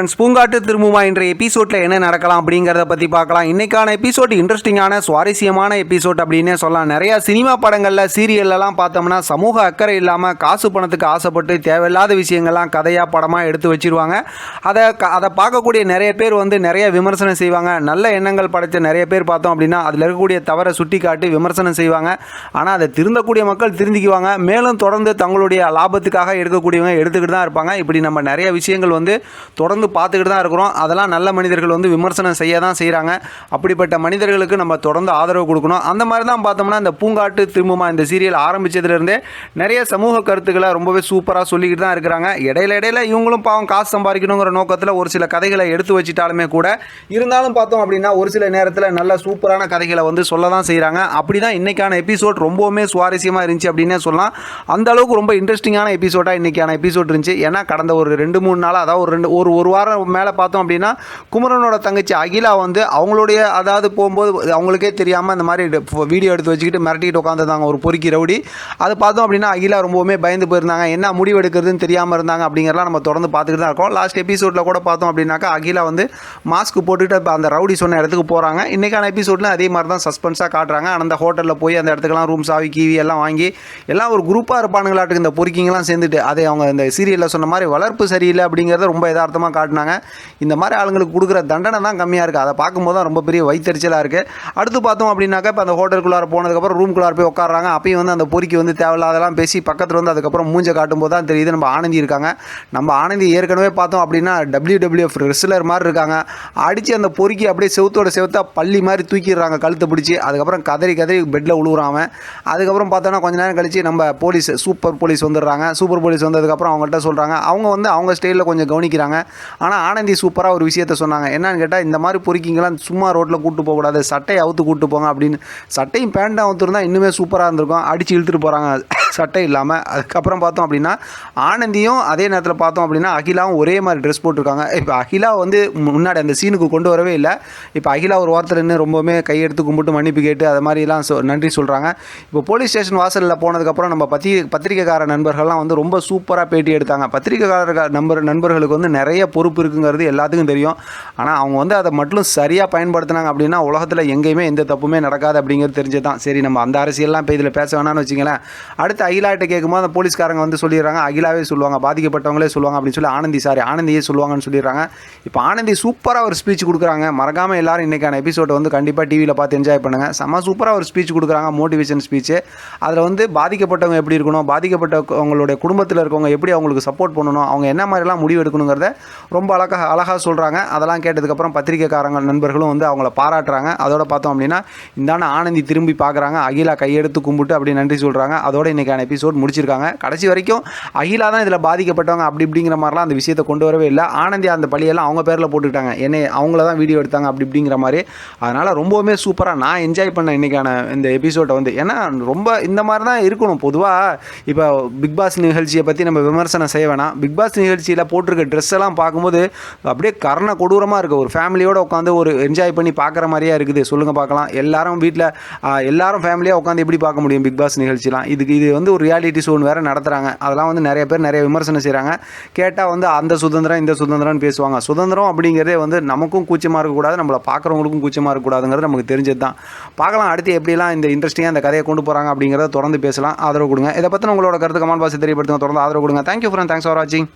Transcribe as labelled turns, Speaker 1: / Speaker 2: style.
Speaker 1: Friends பூங்காட்டு திரும்புமா என்ற எபிசோடில் என்ன நடக்கலாம் அப்படிங்கிறத பற்றி பார்க்கலாம். இன்றைக்கான எபிசோட் இன்ட்ரெஸ்டிங்கான சுவாரஸ்யமான எபிசோட் அப்படின்னே சொல்லலாம். நிறையா சினிமா படங்களில் சீரியல்லலாம் பார்த்தோம்னா சமூக அக்கறை இல்லாமல் காசு பணத்துக்கு ஆசைப்பட்டு தேவையில்லாத விஷயங்கள்லாம் கதையாக படமாக எடுத்து வச்சிருவாங்க. அதை அதை பார்க்கக்கூடிய நிறைய பேர் வந்து நிறைய விமர்சனம் செய்வாங்க. நல்ல எண்ணங்கள் படைத்த நிறைய பேர் பார்த்தோம் அப்படின்னா அதில் இருக்கக்கூடிய தவறை சுட்டி காட்டி விமர்சனம் செய்வாங்க. ஆனால் அதை திருந்தக்கூடிய மக்கள் திருந்திக்குவாங்க. மேலும் தொடர்ந்து தங்களுடைய லாபத்துக்காக எடுக்கக்கூடியவங்க எடுத்துக்கிட்டு தான் இருப்பாங்க. இப்படி நம்ம நிறைய விஷயங்கள் வந்து தொடர்ந்து பார்த்துக்கிட்டு தான் இருக்கிறோம். அதெல்லாம் நல்ல மனிதர்கள் வந்து விமர்சனம் செய்ய தான் செய்கிறாங்க அப்படிப்பட்ட மனிதர்களுக்கு நம்ம தொடர்ந்து ஆதரவு கொடுக்கணும். அந்த மாதிரி தான் பார்த்தோம்னா இந்த பூங்காட்டு திரும்புமா இந்த சீரியல் ஆரம்பிச்சதுலேருந்தே நிறைய சமூக கருத்துக்களை ரொம்பவே சூப்பராக சொல்லிக்கிட்டு தான் இருக்கிறாங்க. இடையில இடையில இவங்களும் பாவம் காசு சம்பாதிக்கணுங்கிற நோக்கத்தில் ஒரு சில கதைகளை எடுத்து வச்சிட்டாலுமே கூட இருந்தாலும் பார்த்தோம் அப்படின்னா ஒரு சில நேரத்தில் நல்ல சூப்பரான கதைகளை வந்து சொல்ல தான் செய்கிறாங்க அப்படி தான் இன்றைக்கான எபிசோட் ரொம்பவுமே சுவாரஸ்யமாக இருந்துச்சு அப்படின்னே சொல்லலாம். அந்த அளவுக்கு ரொம்ப இன்ட்ரெஸ்டிங்கான எபிசோடாக இன்றைக்கான எபிசோட் இருந்துச்சு. ஏன்னா கடந்த ஒரு ரெண்டு மூணு நாள் அதாவது ஒரு ரெண்டு ஒரு ஒரு வாரம் மேலே பார்த்தோம் அப்படின்னா குமரனோட தங்கச்சி அகிலா வந்து அவங்களுடைய அதாவது போகும்போது அவங்களுக்கே தெரியாமல் இந்த மாதிரி வீடியோ எடுத்து வச்சுக்கிட்டு மிரட்டிட்டு உட்காந்துருந்தாங்க ஒரு பொறுக்கி ரவுடி. அதை பார்த்தோம் அப்படின்னா அகிலா ரொம்பவுமே பயந்து போயிருந்தாங்க. என்ன முடிவு எடுக்கிறதுன்னு தெரியாமல் இருந்தாங்க அப்படிங்கிறலாம் நம்ம தொடர்ந்து பார்த்துக்கிட்டு தான் இருக்கோம். லாஸ்ட் எபிசோடில் கூட பார்த்தோம் அப்படின்னாக்கா அகிலா வந்து மாஸ்க் போட்டுட்டு இப்போ அந்த ரவுடி சொன்ன இடத்துக்கு போகிறாங்க இன்றைக்கான எபிசோடில் அதே மாதிரி தான் சஸ்பென்ஸாக காட்டுறாங்க. அந்த ஹோட்டலில் போய் அந்த இடத்துக்குலாம் ரூம் சாவி கீவி எல்லாம் வாங்கி எல்லாம் ஒரு குரூப்பாக இருப்பானுங்களாட்டுக்கு இந்த பொறுக்கிங்கெல்லாம் சேர்ந்துட்டு அதை அவங்க இந்த சீரியலில் சொன்ன மாதிரி வளர்ப்பு சரியில்லை அப்படிங்கிறத ரொம்ப யதார்த்தமாக காட்டினாங்க. இந்த மாதிரி ஆளுங்களுக்கு கொடுக்குற தண்டனை தான் கம்மியாக இருக்குது அதை பார்க்கும்போது தான் ரொம்ப பெரிய வைத்தறிச்சலாக இருக்குது அடுத்து பார்த்தோம் அப்படின்னாக்கா இப்போ அந்த ஹோட்டலுக்குள்ளார போனதுக்கப்புறம் ரூம்குள்ளார போய் உட்காடுறாங்க அப்பயும் வந்து அந்த பொறிக்கு வந்து தேவையில்லாதெல்லாம் பேசி பக்கத்தில் வந்து அதுக்கப்புறம் மூஞ்ச காட்டும்போது தான் தெரியுது நம்ம ஆனந்தி இருக்காங்க. நம்ம ஆனந்தி ஏற்கனவே பார்த்தோம் அப்படின்னா டபிள்யூ டபிள்யூஎஃப் ரெஸ்லர் மாதிரி இருக்காங்க. அடித்து அந்த பொறுக்கி அப்படியே செவுத்தோட செவுத்தா பள்ளி மாதிரி தூக்கிடுறாங்க கழுத்தை பிடிச்சி. அதுக்கப்புறம் கதறி கதறி பெட்டில் உழுவுறான் அதுக்கப்புறம் பார்த்தோன்னா கொஞ்ச நேரம் கழிச்சு நம்ம போலீஸ் சூப்பர் போலீஸ் வந்துடுறாங்க. சூப்பர் போலீஸ் வந்ததுக்கப்புறம் அவங்கள்ட்ட சொல்கிறாங்க அவங்க வந்து அவங்க ஸ்டைலில் கொஞ்சம் கவனிக்கிறாங்க. ஆனால் ஆனந்தி சூப்பராக ஒரு விஷயத்த சொன்னாங்க. என்னன்னு கேட்டால் இந்த மாதிரி பொறுக்கிங்களாம் சும்மா ரோட்டில் கூட்டு போகக்கூடாது சட்டையை அவுத்து கூட்டு போங்க அப்படின்னு. சட்டையும் பேண்ட்டும் அவுத்துருந்தா இன்னுமே சூப்பராக இருந்திருக்கும். அடித்து இழுத்துட்டு போகிறாங்க சட்டை இல்லாமல் அதுக்கப்புறம் பார்த்தோம் அப்படின்னா ஆனந்தியும் அதே நேரத்தில் பார்த்தோம் அப்படின்னா அகிலாவும் ஒரே மாதிரி ட்ரெஸ் போட்டிருக்காங்க. இப்போ அகிலா வந்து முன்னாடி அந்த சீனுக்கு கொண்டு வரவே இல்லை. இப்போ அகிலா ஒரு வாரத்தில் நின்று ரொம்பவுமே கையெடுத்து கும்பிட்டு மன்னிப்பு கேட்டு அது மாதிரிலாம் சொ நன்றி சொல்கிறாங்க இப்போ போலீஸ் ஸ்டேஷன் வாசலில் போனதுக்கப்புறம் நம்ம பத்திரிகை பத்திரிக்கைக்கார நண்பர்கள்லாம் வந்து ரொம்ப சூப்பராக பேட்டி எடுத்தாங்க. பத்திரிக்கைக்காரர்கள் நண்பர் நண்பர்களுக்கு வந்து நிறைய பொறுப்பு இருக்குங்கிறது எல்லாத்துக்கும் தெரியும். ஆனால் அவங்க வந்து அதை மட்டும் சரியாக பயன்படுத்தினாங்க அப்படின்னா உலகத்தில் எங்கேயுமே எந்த தப்புமே நடக்காது அப்படிங்கிறது தெரிஞ்சு தான் சரி நம்ம அந்த அரசியல்லாம் இப்போ இதில் பேச வேணாம்னு வச்சுங்களேன் அடுத்து அகிலாட்ட கேட்கும்போது அந்த போலீஸ்காரங்க வந்து சொல்லிடுறாங்க அகிலாவே சொல்லுவாங்க பாதிக்கப்பட்டவங்களே சொல்லுவாங்க அப்படின்னு சொல்லி ஆனந்தி சாரி ஆனந்தியே சொல்லுவாங்கன்னு சொல்லிடுறாங்க. இப்போ ஆனந்தி சூப்பராக ஒரு ஸ்பீச் கொடுக்குறாங்க. மறக்காமல் எல்லாரும் இன்றைக்கான எபிசோடை வந்து கண்டிப்பாக டிவியில் பார்த்து என்ஜாய் பண்ணுங்கள் செம்ம சூப்பராக ஒரு ஸ்பீச் கொடுக்குறாங்க மோட்டிவேஷன் ஸ்பீச்சு அதில் வந்து பாதிக்கப்பட்டவங்க எப்படி இருக்கணும் பாதிக்கப்பட்டவங்களுடைய குடும்பத்தில் இருக்கவங்க எப்படி அவங்களுக்கு சப்போர்ட் பண்ணணும் அவங்க என்ன மாதிரிலாம் முடிவு எடுக்கணுங்கிறத ரொம்ப அழகாக அழகாக சொல்கிறாங்க அதெல்லாம் கேட்டதுக்கப்புறம் பத்திரிகைக்காரங்க நண்பர்களும் வந்து அவங்கள பாராட்டுறாங்க. அதோட பார்த்தோம் அப்படின்னா இந்தாண்ட ஆனந்தி திரும்பி பார்க்குறாங்க. அகிலா கையெடுத்து கும்பிட்டு அப்படி நன்றி சொல்கிறாங்க அதோட இன்றைக்கான எபிசோட் முடிச்சிருக்காங்க. கடைசி வரைக்கும் அகிலா தான் இதில் பாதிக்கப்பட்டவங்க அப்படி இப்படிங்கிற மாதிரிலாம் அந்த விஷயத்தை கொண்டு வரவே இல்லை. ஆனந்தி அந்த பழியெல்லாம் அவங்க பேரில் போட்டுக்கிட்டாங்க. என்னை அவங்கள தான் வீடியோ எடுத்தாங்க அப்படி இப்படிங்கிற மாதிரி. அதனால் ரொம்பவுமே சூப்பராக நான் என்ஜாய் பண்ணேன் இன்றைக்கான இந்த எபிசோட்டை வந்து. ஏன்னா ரொம்ப இந்த மாதிரி தான் இருக்கணும். பொதுவாக இப்போ பிக் பாஸ் நிகழ்ச்சியை பற்றி நம்ம விமர்சனம் செய்ய வேணாம். பிக் பாஸ் நிகழ்ச்சியில் போட்டிருக்க ட்ரெஸ் எல்லாம் பார்க்கும்போது அப்படியே கர்ண கொடூரமாக இருக்குது ஒரு ஃபேமிலியோடு உட்காந்து ஒரு என்ஜாய் பண்ணி பார்க்குற மாதிரியே இருக்குது. சொல்லுங்கள் பார்க்கலாம். எல்லாரும் வீட்டில் எல்லாரும் ஃபேமிலியாக உட்காந்து எப்படி பார்க்க முடியும் பிக் பாஸ் நிகழ்ச்சிலாம்? இதுக்கு இது வந்து ஒரு ரியாலிட்டி ஷோன்னு வேறு நடத்துகிறாங்க அதெல்லாம் வந்து நிறைய பேர் நிறைய விமர்சனம் செய்கிறாங்க கேட்டால் வந்து அந்த சுதந்திரம் இந்த சுதந்திரம்னு பேசுவாங்க. சுதந்திரம் அப்படிங்கிறதே வந்து நமக்கும் கூச்சமாக இருக்கக்கூடாது நம்மளை பார்க்குறவங்களுக்கும் கூச்சமாக இருக்கக்கூடாதுங்கிறது நமக்கு தெரிஞ்சது தான். பார்க்கலாம் அடுத்து எப்படிலாம் இந்த இன்ட்ரெஸ்டிங்காக இந்த கதையை கொண்டு போகிறாங்க அப்படிங்கிறத தொடர்ந்து பேசலாம். ஆதரவு கொடுங்க. இதை பற்றி உங்களோட கருத்து கமான் பாசி தெரியப்படுத்துங்க. தொடர்ந்து ஆதரவு கொடுங்க. தேங்க்யூ ஃப்ரெண்ட் தேங்க்ஸ் ஃபார் வாட்சிங்